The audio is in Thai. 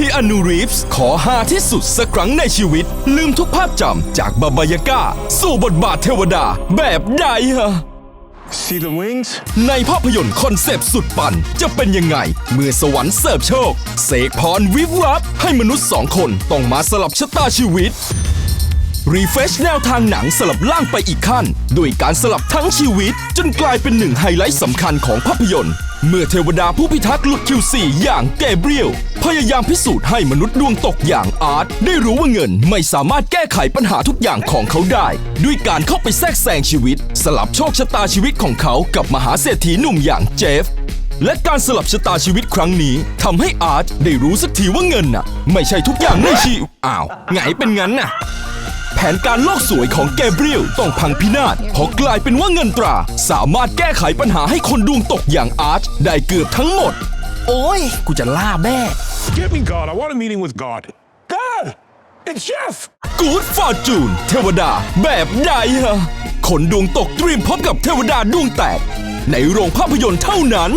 คีอานูรีฟส์ขอหาที่สุดสักครั้งในชีวิต ลืมทุกภาพจำจากบาบายาก้า สู่บทบาทเทวดาแบบใดฮะ See the wings? ในภาพยนตร์คอนเซปต์สุดปั่นจะเป็นยังไง เมื่อสวรรค์เสิร์ฟโชค เสกพรวิบวับให้มนุษย์สองคนต้องมาสลับชะตาชีวิต รีเฟชแนวทางหนังสลับล่างไปอีกขั้น ด้วยการสลับทั้งชีวิต จนกลายเป็นหนึ่งไฮไลท์สำคัญของภาพยนตร์ เมื่อเทวดาผู้พิทักษ์หลุดคิวซีอย่างเกเบรียลพยายามพิสูจน์ให้มนุษย์ดวงตกอย่างอาร์ตได้รู้ว่าเงินไม่สามารถแก้ไขปัญหาทุกอย่างของเขาได้ ด้วยการเข้าไปแทรกแซงชีวิต สลับโชคชะตาชีวิตของเขากับมหาเศรษฐีหนุ่มอย่างเจฟและการสลับชะตาชีวิตครั้งนี้ทำให้อาร์ตได้รู้สักทีว่าเงินน่ะ ไม่ใช่ทุกอย่างในชีวิตอ้าวไงเป็นงั้นน่ะ แผนการโลกสวยของแกเบรียลต้องพังพินาศเพราะกลายเป็นว่าเงินตรา สามารถแก้ไขปัญหาให้คนดวงตกอย่างอาร์ตได้เกือบทั้งหมด โอ้ย กูจะล่าแม่ Get me God. I want a meeting with God. God! It's Jeff! กูดฟอร์จูนเทวดาแบบใดฮะคนดวงตกเตรียมพบกับเทวดาดวงแตก ในโรงภาพยนตร์เท่านั้น